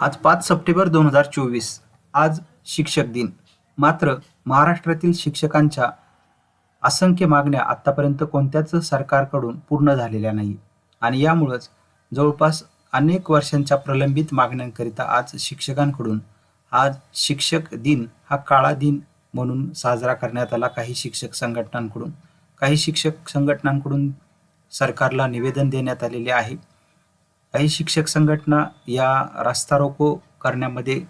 आज पाच सप्टेंबर दोन हजार चोवीस. आज शिक्षक दिन. मात्र महाराष्ट्रातील शिक्षकांच्या असंख्य मागण्या आत्तापर्यंत कोणत्याच सरकारकडून पूर्ण झालेल्या नाही. आणि यामुळंच जवळपास अनेक वर्षांच्या प्रलंबित मागण्यांकरिता आज शिक्षकांकडून आज शिक्षक दिन हा काळा दिन म्हणून साजरा करण्यात आला. काही शिक्षक संघटनांकडून काही शिक्षक संघटनांकडून सरकारला निवेदन देण्यात आलेले आहे. काही शिक्षक संघटना या रास्ता रोको करण्यामध्ये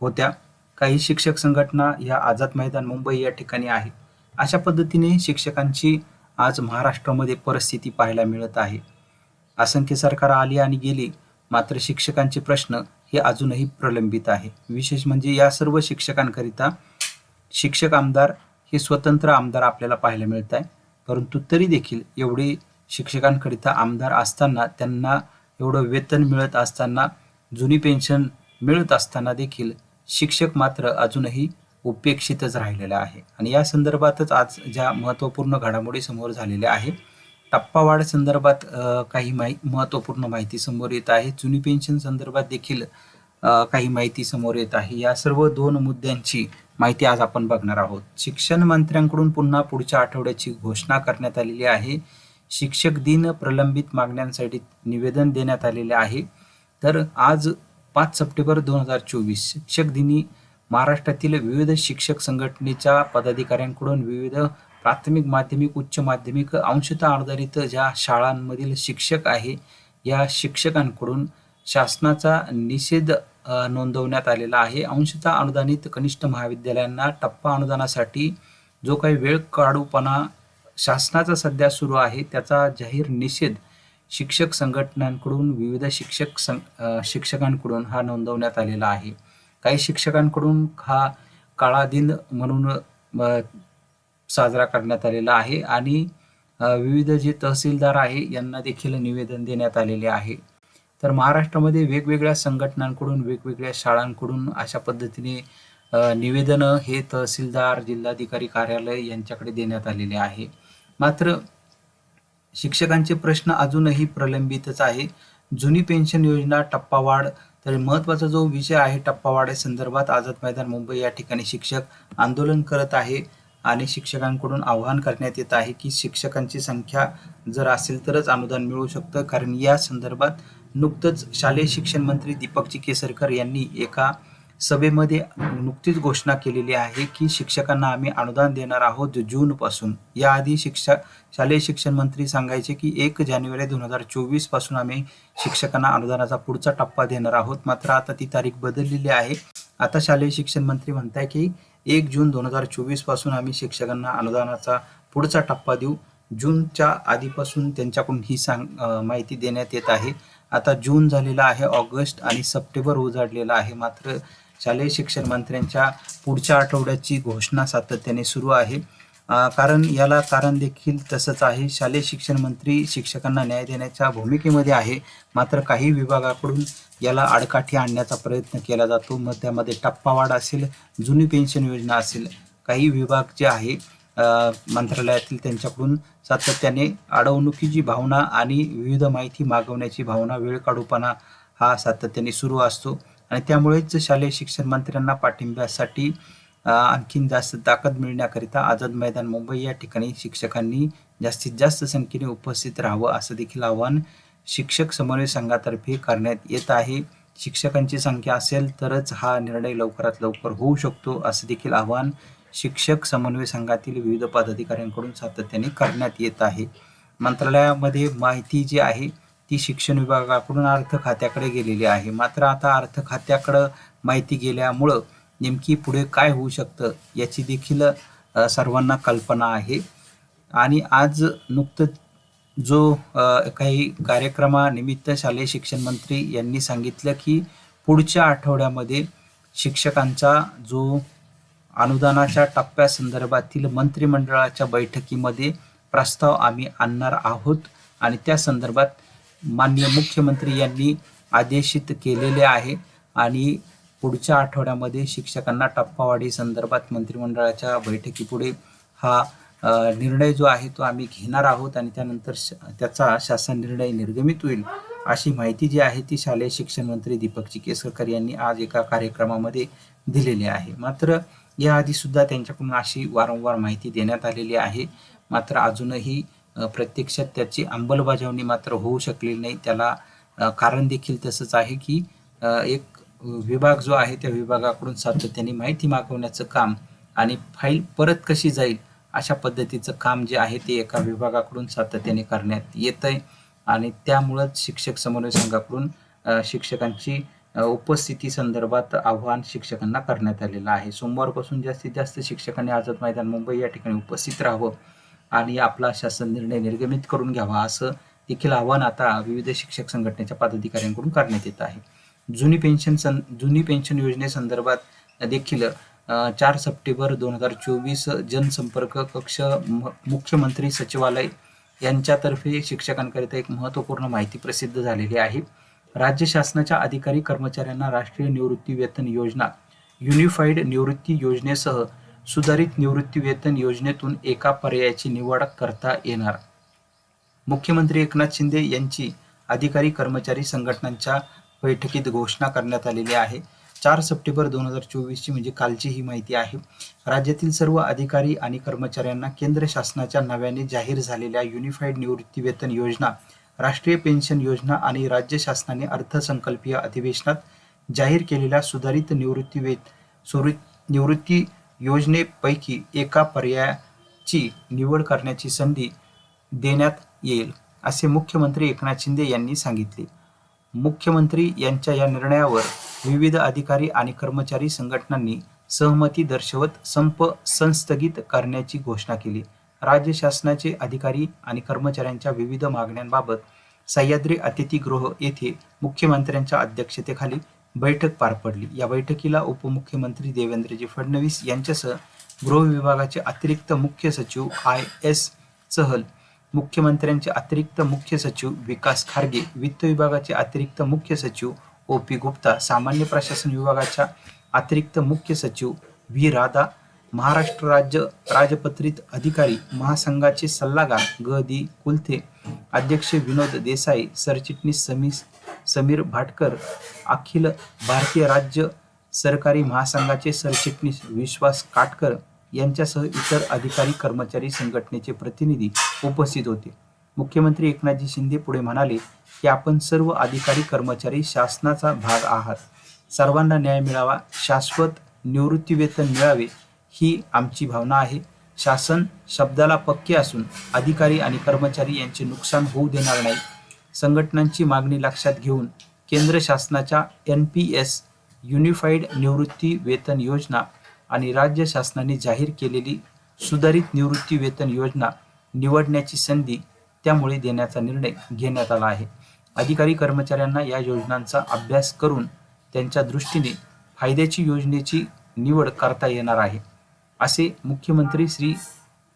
होत्या. काही शिक्षक संघटना या आझाद मैदान मुंबई या ठिकाणी आहे. अशा पद्धतीने शिक्षकांची आज महाराष्ट्रामध्ये परिस्थिती पाहायला मिळत आहे. असंख्य सरकार आली आणि गेली मात्र शिक्षकांचे प्रश्न हे अजूनही प्रलंबित आहे. विशेष म्हणजे या सर्व शिक्षकांकरिता शिक्षक आमदार हे स्वतंत्र आमदार आपल्याला पाहायला मिळत आहे. परंतु तरी देखील एवढे शिक्षकांकरिता आमदार असताना त्यांना एवढं वेतन मिळत असताना जुनी पेन्शन मिळत असताना देखील शिक्षक मात्र अजूनही उपेक्षितच राहिलेला आहे. आणि या संदर्भातच आज ज्या महत्त्वपूर्ण घडामोडी समोर झालेल्या आहे टप्पावाढ संदर्भात काही माहि महत्त्वपूर्ण माहिती समोर येत आहे. जुनी पेन्शन संदर्भात देखील काही माहिती समोर येत आहे. या सर्व दोन मुद्द्यांची माहिती आज आपण बघणार आहोत. शिक्षण मंत्र्यांकडून पुन्हा पुढच्या आठवड्याची घोषणा करण्यात आलेली आहे. शिक्षक दिन प्रलंबित मागण्यांसाठी निवेदन देण्यात आलेले आहे. तर आज पाच सप्टेंबर दोन हजार चोवीस शिक्षक दिनी महाराष्ट्रातील विविध शिक्षक संघटनेच्या पदाधिकाऱ्यांकडून विविध प्राथमिक माध्यमिक उच्च माध्यमिक अंशतः आधारित ज्या शाळांमधील शिक्षक आहे या शिक्षकांकडून शासनाचा निषेध नोंदवण्यात आलेला आहे. अंशतः अनुदानित कनिष्ठ महाविद्यालयांना टप्पा अनुदानासाठी जो काही वेळ काढूपणा शासनाचा सध्या सुरू आहे. त्याचा जाहीर निषेध शिक्षक संघटनांकडून विविध शिक्षक सं शिक्षकांकडून हा नोंदवण्यात आलेला आहे. काही शिक्षकांकडून हा काळा दिन म्हणून साजरा करण्यात आलेला आहे आणि विविध जे तहसीलदार आहे यांना देखील निवेदन देण्यात आलेले आहे. तर महाराष्ट्रामध्ये वेगवेगळ्या संघटनांकडून वेगवेगळ्या शाळांकडून अशा पद्धतीने निवेदनं हे तहसीलदार जिल्हाधिकारी कार्यालय यांच्याकडे देण्यात आलेले आहे. मात्र शिक्षकांचे प्रश्न अजूनही प्रलंबितच आहे. जुनी पेन्शन योजना टप्पावाढ तर महत्त्वाचा जो विषय आहे टप्पावाढ संदर्भात आझाद मैदान मुंबई या ठिकाणी शिक्षक आंदोलन करत आहे आणि शिक्षकांकडून आव्हान करण्यात येत आहे की शिक्षकांची संख्या जर असेल तरच अनुदान मिळू शकतं. कारण या संदर्भात नुकतंच शालेय शिक्षण मंत्री दीपकजी केसरकर यांनी एका सभेमध्ये नुकतीच घोषणा केलेली आहे की शिक्षकांना आम्ही अनुदान देणार आहोत जूनपासून याआधी शिक्षक शालेय शिक्षण मंत्री सांगायचे की एक जानेवारी दोन हजार चोवीसपासून आम्ही शिक्षकांना अनुदानाचा पुढचा टप्पा देणार आहोत. मात्र आता ती तारीख बदललेली आहे. आता शालेय शिक्षण मंत्री म्हणताय की एक जून दोन हजार चोवीसपासून आम्ही शिक्षकांना अनुदानाचा पुढचा टप्पा देऊ. जूनच्या आधीपासून त्यांच्याकडून ही सांग माहिती देण्यात येत आहे. आता जून झालेला आहे ऑगस्ट आणि सप्टेंबर उजाडलेला आहे. मात्र शालेय शिक्षण मंत्र्यांच्या पुढच्या आठवड्याची घोषणा सातत्याने सुरू आहे. कारण याला कारण देखील तसंच आहे. शालेय शिक्षण मंत्री शिक्षकांना न्याय देण्याच्या भूमिकेमध्ये आहे. मात्र काही विभागाकडून याला आडकाठी आणण्याचा प्रयत्न केला जातो. मग त्यामध्ये टप्पावाढ असेल जुनी पेन्शन योजना असेल काही विभाग जे आहे मंत्रालयातील त्यांच्याकडून सातत्याने अडवणुकीची भावना आणि विविध माहिती मागवण्याची भावना वेळ काढूपणा हा सातत्याने सुरू असतो. आणि त्यामुळेच शालेय शिक्षण मंत्र्यांना पाठिंब्यासाठी आणखीन जास्त ताकद मिळण्याकरिता आझाद मैदान मुंबई या ठिकाणी शिक्षकांनी जास्तीत जास्त संख्येने उपस्थित राहावं असं देखील आवाहन शिक्षक समन्वय संघातर्फे करण्यात येत आहे. शिक्षकांची संख्या असेल तरच हा निर्णय लवकरात लवकर होऊ शकतो असं देखील आवाहन शिक्षक समन्वय संघातील विविध पदाधिकाऱ्यांकडून सातत्याने करण्यात येत आहे. मंत्रालयामध्ये माहिती जी आहे ती शिक्षण विभागाकडून अर्थ खात्याकडे गेलेली आहे. मात्र आता अर्थ खात्याकडं माहिती गेल्यामुळं नेमकी पुढे काय होऊ शकतं याची देखील सर्वांना कल्पना आहे. आणि आज नुकतंच जो काही कार्यक्रमानिमित्त शालेय शिक्षण मंत्री यांनी सांगितलं की पुढच्या आठवड्यामध्ये शिक्षकांचा जो अनुदानाच्या टप्प्यासंदर्भातील मंत्रिमंडळाच्या बैठकीमध्ये प्रस्ताव आम्ही आणणार आहोत. आणि त्या संदर्भात माननीय मुख्यमंत्री यांनी आदेशित केलेले आहे. आणि पुढच्या आठवड्यामध्ये शिक्षकांना टप्पावाढी संदर्भात मंत्रिमंडळाच्या बैठकीपुढे हा निर्णय जो आहे तो आम्ही घेणार आहोत आणि त्यानंतर श- त्याचा शासन निर्णय निर्गमित होईल अशी माहिती जी आहे ती शालेय शिक्षण मंत्री दीपक केसरकर यांनी आज एका कार्यक्रमामध्ये दिलेली आहे. मात्र याआधी सुद्धा त्यांच्याकडून अशी वारंवार माहिती देण्यात आलेली आहे. मात्र अजूनही प्रत्यक्षात त्याची अंमलबजावणी मात्र होऊ शकलेली नाही. त्याला कारण देखील तसंच आहे की एक विभाग जो आहे त्या विभागाकडून सातत्याने माहिती मागवण्याचं काम आणि फाईल परत कशी जाईल अशा पद्धतीचं काम जे आहे ते एका विभागाकडून सातत्याने करण्यात येत आहे आणि त्यामुळंच शिक्षक समन्वय संघाकडून शिक्षकांची उपस्थिती संदर्भात आव्हान शिक्षकांना करण्यात आलेलं आहे. सोमवारपासून जास्तीत जास्त शिक्षकांनी आझाद मैदान मुंबई या ठिकाणी उपस्थित राहावं आणि आपला शासन निर्णय निर्गमित करून घ्यावा असं देखील आव्हान आता विविध शिक्षक संघटनेच्या पदाधिकाऱ्यांकडून करण्यात येत आहे. जुनी पेन्शन सं जुनी पेन्शन योजनेसंदर्भात देखील चार सप्टेंबर दोन हजार चोवीस जनसंपर्क कक्ष मुख्यमंत्री सचिवालय यांच्यातर्फे शिक्षकांकरिता एक महत्त्वपूर्ण माहिती प्रसिद्ध झालेली आहे. राज्य शासनाच्या अधिकारी कर्मचाऱ्यांना राष्ट्रीय निवृत्ती वेतन योजना युनिफाईड निवृत्ती योजनेसह सुधारित निवृत्ती वेतन योजनेतून एका पर्यायाची निवड करता येणार. मुख्यमंत्री एकनाथ शिंदे यांची अधिकारी कर्मचारी संघटनांच्या बैठकीत घोषणा करण्यात आलेली आहे. चार सप्टेंबर दोन हजार चोवीसची म्हणजे कालची ही माहिती आहे. राज्यातील सर्व अधिकारी आणि कर्मचाऱ्यांना केंद्र शासनाच्या नव्याने जाहीर झालेल्या युनिफाईड निवृत्ती वेतन योजना राष्ट्रीय पेन्शन योजना आणि राज्य शासनाने अर्थसंकल्पीय अधिवेशनात जाहीर केलेल्या सुधारित निवृत्ती वेत सुरित निवृत्ती योजनेपैकी एका पर्यायाची निवड करण्याची संधी देण्यात येईल असे मुख्यमंत्री एकनाथ शिंदे यांनी सांगितले. मुख्यमंत्री यांच्या या निर्णयावर विविध अधिकारी आणि कर्मचारी संघटनांनी सहमती दर्शवत संप संस्थगित करण्याची घोषणा केली. राज्य शासनाचे अधिकारी आणि कर्मचाऱ्यांच्या विविध मागण्यांबाबत सह्याद्री अतिथीगृह येथे मुख्यमंत्र्यांच्या अध्यक्षतेखाली बैठक पार पडली. या बैठकीला उपमुख्यमंत्री देवेंद्रजी फडणवीस यांच्यासह गृह विभागाचे अतिरिक्त मुख्य सचिव आय एस चहल मुख्यमंत्र्यांचे अतिरिक्त मुख्य सचिव विकास खारगे वित्त विभागाचे अतिरिक्त मुख्य सचिव ओ पी गुप्ता सामान्य प्रशासन विभागाच्या अतिरिक्त मुख्य सचिव व्ही राधा महाराष्ट्र राज्य राजपत्रित अधिकारी महासंघाचे सल्लागार ग दी कुलथे अध्यक्ष विनोद देसाई सरचिटणीस समी समीर भाटकर अखिल भारतीय राज्य सरकारी महासंघाचे सरचिटणीस विश्वास काटकर यांच्यासह इतर अधिकारी कर्मचारी संघटनेचे प्रतिनिधी उपस्थित होते. मुख्यमंत्री एकनाथजी शिंदे पुढे म्हणाले की आपण सर्व अधिकारी कर्मचारी शासनाचा भाग आहात. सर्वांना न्याय मिळावा. शाश्वत निवृत्तीवेतन मिळावे ही आमची भावना आहे. शासन शब्दाला पक्के असून अधिकारी आणि कर्मचारी यांचे नुकसान होऊ देणार नाही. संघटनांची मागणी लक्षात घेऊन केंद्र शासनाच्या एन पी एस युनिफाईड निवृत्ती वेतन योजना आणि राज्य शासनाने जाहीर केलेली सुधारित निवृत्ती वेतन योजना निवडण्याची संधी त्यामुळे देण्याचा निर्णय घेण्यात आला आहे. अधिकारी कर्मचाऱ्यांना या योजनांचा अभ्यास करून त्यांच्या दृष्टीने फायद्याची योजनेची निवड करता येणार आहे असे मुख्यमंत्री श्री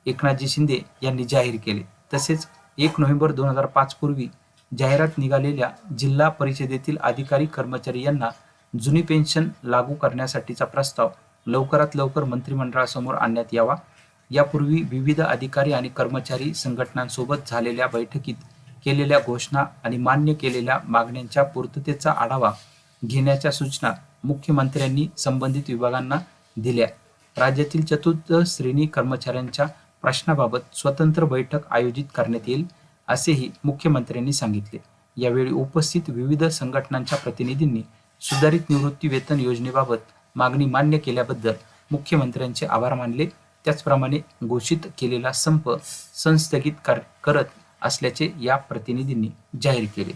एकनाथजी शिंदे यांनी जाहीर केले. तसेच एक नोव्हेंबर दोन हजार पाचपूर्वी जाहिरात निघालेल्या जिल्हा परिषदेतील अधिकारी कर्मचारी यांना जुनी पेन्शन लागू करण्यासाठीचा प्रस्ताव लवकरात लवकर मंत्रिमंडळासमोर आणण्यात यावा. यापूर्वी विविध अधिकारी आणि कर्मचारी संघटनांसोबत झालेल्या बैठकीत केलेल्या घोषणा आणि मान्य केलेल्या मागण्यांच्या पूर्ततेचा आढावा घेण्याच्या सूचना मुख्यमंत्र्यांनी संबंधित विभागांना दिल्या. राज्यातील चतुर्थ श्रेणी कर्मचाऱ्यांच्या प्रश्नाबाबत स्वतंत्र बैठक आयोजित करण्यात येईल. असेही मुख्यमंत्र्यांनी सांगितले. यावेळी उपस्थित विविध संघटनांच्या प्रतिनिधींनी सुधारित निवृत्ती वेतन योजनेबाबत मागणी मान्य केल्याबद्दल मुख्यमंत्र्यांचे आभार मानले. त्याचप्रमाणे घोषित केलेला संप संस्थगित करत असल्याचे या प्रतिनिधींनी जाहीर केले.